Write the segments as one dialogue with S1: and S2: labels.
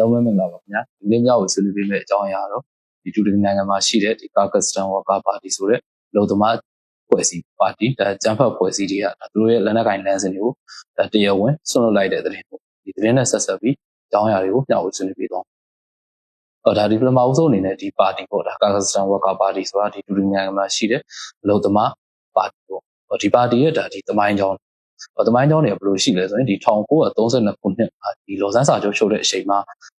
S1: လုံးဝမင်္ဂလာပါခင်ဗျာဒီနေ့မြောက်ကိုဆွေးနွေးပေးမယ့်အကြောင်းအရာတော့ဒီတူရီနိုင်ငံမှာရှိတဲ့ဒီကာကစတန်ဝါကာပါတီဆိုတဲ့လုံသမားဖွဲ့စည်းပါတီဒါကျန်းဖတ်ဖွဲ့စည်းတွေကဒါသူတို့ရဲ့လက်နက်ကင်လမ်းစဉ်တွေကိုဒါတရားဝင်ဆွန့်လွတ်လိုက်တဲ့သတင်းပေါ့ဒီသတင်းနဲ့ဆက်ဆက်ပြီးအကြောင်းအရာတွေကိုမြောက်ကိုဆွေးနွေးပေးတော့အော်ဒါဒီပထမအဆုံးအနေနဲ့ဒီပါတီပေါ့ဒါကာကစတန်ဝါကာပါတီဆိုတာဒီတူရီနိုင်ငံမှာရှိတဲ့လုံသမားပါတီပေါ့ဒီပါတီရဲ့ဒါဒီသမိုင်းကြောင်း သမိုင်းကြောင်းတွေကဘယ်လိုရှိလဲဆိုရင်ဒီ1932ခုနှစ်မှာဒီလော်ဆန်းစာချုပ်ချုပ်တဲ့အချိန်မှာ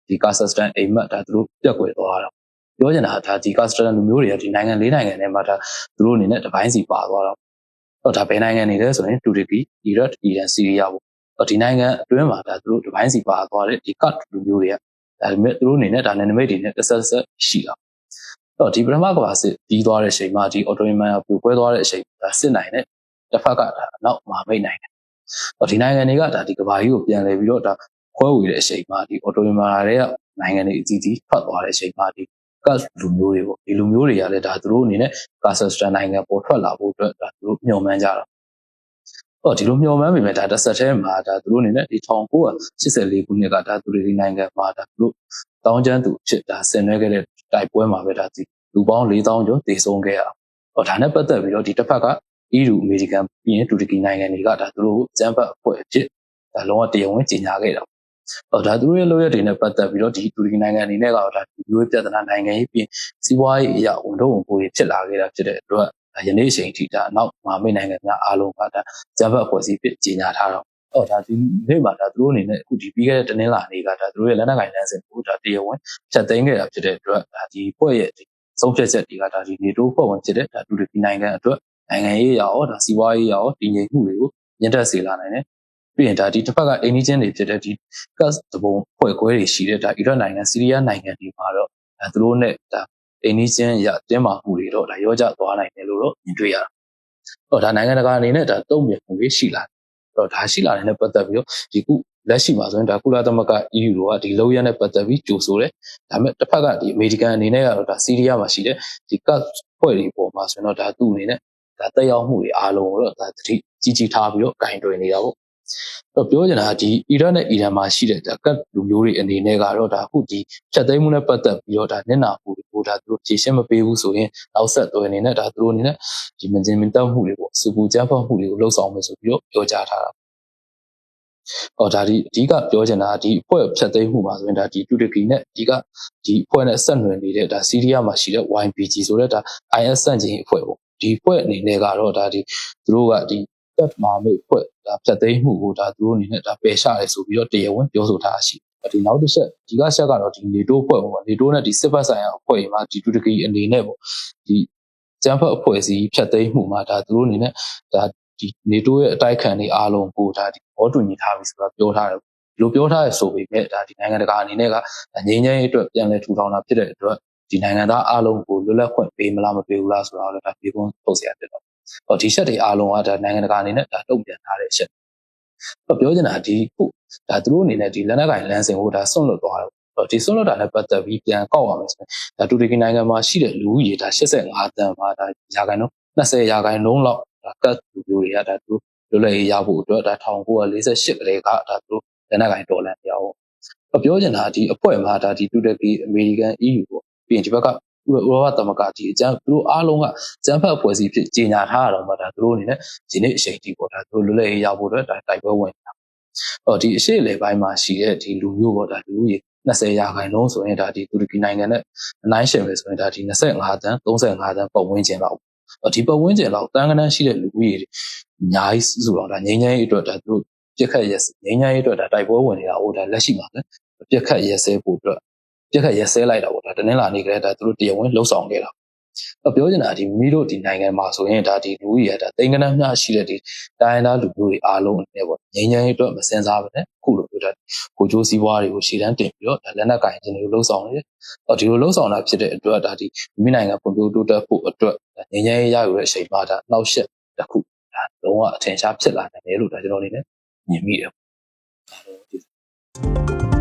S1: ဒီကာဆတ်စတန်အိမ်မက်ဒါသူတို့ပြက်ကွယ်သွားတာပြောချင်တာဒါဒီကာဆတ်စတန်လူမျိုးတွေကဒီနိုင်ငံလေးနိုင်ငံထဲမှာဒါသူတို့အနေနဲ့တပိုင်းစီပါသွားတော့တော့ဒါဘယ်နိုင်ငံနေလဲဆိုရင်တူရကီအီရတ်အီရန်ဆီးရီးယားပေါ့ဒီနိုင်ငံအတွင်းမှာဒါသူတို့တပိုင်းစီပါသွားတဲ့ဒီကတ်လူမျိုးတွေကဒါပေမဲ့သူတို့အနေနဲ့ဒါနယ်နိမိတ်တွေနဲ့တစ်ဆက်ဆက်ရှိတာတော့ဒီပထမကမ္ဘာစစ်ပြီးသွားတဲ့အချိန်မှာဒီအော်တိုမန်ကပြိုကွဲသွားတဲ့အချိန်ဒါစစ်နိုင်တဲ့ တစ်ဖက်ကဒါနောက်မမိတ်နိုင်ငံဒီနိုင်ငံတွေကဒါဒီကဘာကြီးကိုပြန်လဲပြီးတော့ဒါခွဲဝေတဲ့အချိန်မှာဒီအော်တိုမာတွေကနိုင်ငံတွေအသီးသီးထွက်သွားတဲ့အချိန်မှာဒီကတ်လူမျိုးတွေပေါ့ဒီလူမျိုးတွေကလည်းဒါသူတို့အနေနဲ့ကာဆစတန်နိုင်ငံပေါ်ထွက်လာဖို့အတွက်ဒါသူတို့မျှော်မှန်းကြတာဟောဒီလိုမျှော်မှန်းပေမဲ့ဒါတစ်ဆက်တည်းမှာဒါသူတို့အနေနဲ့ဒီ1984ခုနှစ်ကဒါသူတွေဒီနိုင်ငံမှာဒါသူတို့တောင်းကျမ်းသူဖြစ်ဒါဆင်နွှဲခဲ့တဲ့တိုက်ပွဲမှာပဲဒါဒီလူပေါင်း4000ကျော်တည်ဆုံးခဲ့ရဟောဒါနဲ့ပတ်သက်ပြီးတော့ဒီတစ်ဖက်က EU အမေရိကန်ပြီးရင်တူရကီနိုင်ငံတွေကဒါသူတို့စံပတ်အဖွဲ့အဖြစ်ဒါလုံးဝတရားဝင်ကြေညာခဲ့တာ။ဟောဒါသူတို့ရဲ့လုပ်ရက်တွေနဲ့ပတ်သက်ပြီးတော့ဒီတူရကီနိုင်ငံအနေနဲ့ကတော့ဒါဒီမျိုးပြဿနာနိုင်ငံရေးပြီးစီးပွားရေးအရာဝန်တော့ဝန်ကိုဖြစ်လာခဲ့တာဖြစ်တဲ့အတွက်ယနေ့အချိန်ထိဒါနောက်မဟာမိတ်နိုင်ငံများအားလုံးကဒါစံပတ်အဖွဲ့အစည်းဖြစ်ကြေညာထားတော့ဟောဒါဒီနေ့မှာဒါသူတို့အနေနဲ့အခုဒီပြီးခဲ့တဲ့တနင်္လာနေ့ကဒါသူတို့ရဲ့လက်နက်ကိုင်လမ်းစဉ်ကိုဒါတရားဝင်ဖြတ်သိမ်းခဲ့တာဖြစ်တဲ့အတွက်ဒါဒီဖွဲ့ရဲ့ဆုံးဖြတ်ချက်တွေကဒါဒီနေတိုးဖွဲ့ဝင်ဖြစ်တဲ့ဒါတူရကီနိုင်ငံအတွက် နိုင်ငံရေးရောဒါစီးပွားရေးရောတည်ငြိမ်မှုတွေကိုညှတက်စေလာနိုင်တယ်ပြီးရင်ဒါဒီတစ်ဖက်ကအိန္ဒိချင်းတွေဖြစ်တဲ့ဒီကတ်တဘုံဖွဲ့ခွဲတွေရှိတဲ့ဒါအီရတ်နိုင်ငံဆီးရီးယားနိုင်ငံတွေမှာတော့ဒါသူတို့နဲ့ဒါအိန္ဒိချင်းရတင်းမာမှုတွေတော့ဒါရောကြသွားနိုင်တယ်လို့တော့မြင်တွေ့ရတာ။တော့ဒါနိုင်ငံတကာအနေနဲ့ဒါတုံ့ပြန်မှုတွေရှိလာတယ်။တော့ဒါရှိလာတဲ့နဲ့ပတ်သက်ပြီးတော့ဒီခုလက်ရှိမှာဆိုရင်ဒါကုလသမဂ္ဂ EU တို့ကဒီလောက်ရနဲ့ပတ်သက်ပြီးကြိုဆိုတယ်။ဒါပေမဲ့တစ်ဖက်ကဒီအမေရိကန်အနေနဲ့ကတော့ဒါဆီးရီးယားမှာရှိတဲ့ဒီကတ်ဖွဲ့တွေပေါ်မှာဆိုရင်တော့ဒါသူ့အနေနဲ့ ဒါတက်ရောက်မှုတွေအားလုံးကိုတော့ဒါသတိကြီးကြီးထားပြီးတော့ဂိုင်တွင်နေတာပေါ့တော့ပြောချင်တာကဒီအီရတ်နဲ့အီရန်မှာရှိတဲ့ဒါကတ်လူမျိုးတွေအနေနဲ့ကတော့ဒါအခုဒီဖြတ်သိမ်းမှုနဲ့ပတ်သက်ပြီးတော့ဒါနစ်နာမှုတွေကိုဒါသူတို့ဖြေရှင်းမပေးဘူးဆိုရင်နောက်ဆက်တွဲအနေနဲ့ဒါသူတို့အနေနဲ့ဒီမင်းချင်းမတက်မှုတွေပေါ့စူပူကြမ်းဖက်မှုတွေကိုလှုပ်ဆောင်မယ်ဆိုပြီးတော့ပြောကြားထားတာဟောဒါဒီအဓိကပြောချင်တာဒီအဖွဲ့ဖြတ်သိမ်းမှုပါဆိုရင်ဒါဒီတူရကီနဲ့အဓိကဒီအဖွဲ့နဲ့ဆက်နွယ်နေတဲ့ဒါစီးရီးယားမှာရှိတဲ့ YPG ဆိုတဲ့ဒါ IS စန့်ကျင်အဖွဲ့ပေါ့ ဒီဖွဲ့အနေနဲ့ကတော့ဒါဒီသူတို့ကဒီတက်မာမိတ်ဖွဲ့ဒါဖြတ်သိမ်းမှုကိုဒါသူတို့အနေနဲ့ဒါပယ်ချရဲဆိုပြီးတော့တရားဝင်ပြောဆိုထားရှိဒီနောက်တစ်ချက်ဒီကချက်ကတော့ဒီနေတိုးဖွဲ့ပေါ့နေတိုးနဲ့ဒီစစ်ဘက်ဆိုင်ရာအဖွဲ့တွေမှာဒီတူတကီအနေနဲ့ပေါ့ဒီကျန်းဖတ်အဖွဲ့အစည်းဖြတ်သိမ်းမှုမှာဒါသူတို့အနေနဲ့ဒါဒီနေတိုးရဲ့အတိုက်ခံတွေအားလုံးကိုဒါဒီဘောတူညီထားပြီဆိုတာပြောထားတယ်ဒီလိုပြောထားရဆိုပေမဲ့ဒါဒီနိုင်ငံတကာအနေနဲ့ကငြိမ်းချမ်းရေးအတွက်ပြန်လည်ထူထောင်တာဖြစ်တဲ့အတွက် ဒီနိုင်ငံသားအားလုံးကိုလွတ်လပ်ခွင့်ပေးမလားမပေးဘူးလားဆိုတာတော့ဒါပြေကွန်းထုတ်เสียဖြစ်တော့ဟောဒီချက်တွေအားလုံးကဒါနိုင်ငံတကာအနေနဲ့ဒါတုံ့ပြန်ထားတဲ့အချက်ဟောပြောချင်တာဒီခုဒါသူတို့အနေနဲ့ဒီလက်နက်ကင်လမ်းစဉ်ကိုဒါဆွန့်လွတ်သွားတယ်ဟောဒီဆွန့်လွတ်တာနဲ့ပတ်သက်ပြီးပြန်ကောက်ရမယ်ဆိုရင်ဒါတူရကီနိုင်ငံမှာရှိတဲ့လူဦးရေဒါ85တန်မှာဒါရာခိုင်နှုန်း20ရာခိုင်နှုန်းလောက်ဒါကတ်လူမျိုးတွေကဒါသူလွတ်လပ်ရေးရဖို့အတွက်ဒါ1948ကလေးကဒါသူလက်နက်ကင်တော်လန်ပြောင်းပြောချင်တာဒီအဖွဲ့မှာဒါဒီတူရကီအမေရိကန် EU ပေါ့ ပြီးရင်ဒီဘက်ကဥရောပသမဂ္ဂကြီးအကျန်းသူတို့အားလုံးကကျန်းဖတ်ဖွဲ့စည်းဖြစ်ကြီးညာထားရတော့မှဒါသူတို့အနေနဲ့ဒီနေ့အချိန်ထိပေါ့ဒါသူတို့လွတ်လပ်ရေးရဖို့အတွက်တိုက်ပွဲဝင်တာ။အော်ဒီအရှိလေပိုင်းမှာရှိတဲ့ဒီလူမျိုးပေါ့ဒါလူကြီး20ရာခိုင်နှုန်းဆိုရင်ဒါဒီတူရကီနိုင်ငံနဲ့အနိုင်ရှင်ပဲဆိုရင်ဒါဒီ25တန်း35တန်းပုံဝင်ကျင်လောက်ဒီပတ်ဝန်းကျင်လောက်တန်းကနန်းရှိတဲ့လူကြီးတွေအများကြီးဆိုတော့ဒါငိမ့်ငိမ့်အတွက်ဒါသူတို့ပြက်ခတ်ရက်ငိမ့်ငိမ့်အတွက်ဒါတိုက်ပွဲဝင်နေတာဟိုဒါလက်ရှိမှာလည်းပြက်ခတ်ရက်စဲဖို့အတွက် ပြက်ခတ်ရက်စဲလိုက်တာပေါ့ဒါတနင်္လာနေ့ကလေးဒါသူတို့တရားဝင်လှုပ်ဆောင်ခဲ့တာပြောချင်တာဒီမိတို့ဒီနိုင်ငံမှာဆိုရင်ဒါဒီလူကြီးရတာတိန်ကနန်းများရှိတဲ့ဒီတိုင်းသားလူမျိုးတွေအားလုံးနဲ့ပေါ့ငြိမ်းချမ်းရေးအတွက်မစင်စားပါနဲ့အခုလိုပြောတာကိုကျိုးစည်းဝါးတွေကိုရှေ့တန်းတင်ပြီးတော့ဒါလက်နက်ကင်ခြင်းတွေကိုလှုပ်ဆောင်နေတယ်။အော်ဒီလိုလှုပ်ဆောင်တာဖြစ်တဲ့အတွက်ဒါဒီမိနိုင်ငံပုံပြိုးတိုးတက်ဖို့အတွက်ငြိမ်းချမ်းရေးရယူတဲ့အချိန်မှာဒါနောက်ရှက်တစ်ခုဒါလုံးဝအထင်ရှားဖြစ်လာနိုင်တယ်လို့ဒါကျွန်တော်အနေနဲ့မြင်မိတယ်။ဒါတော့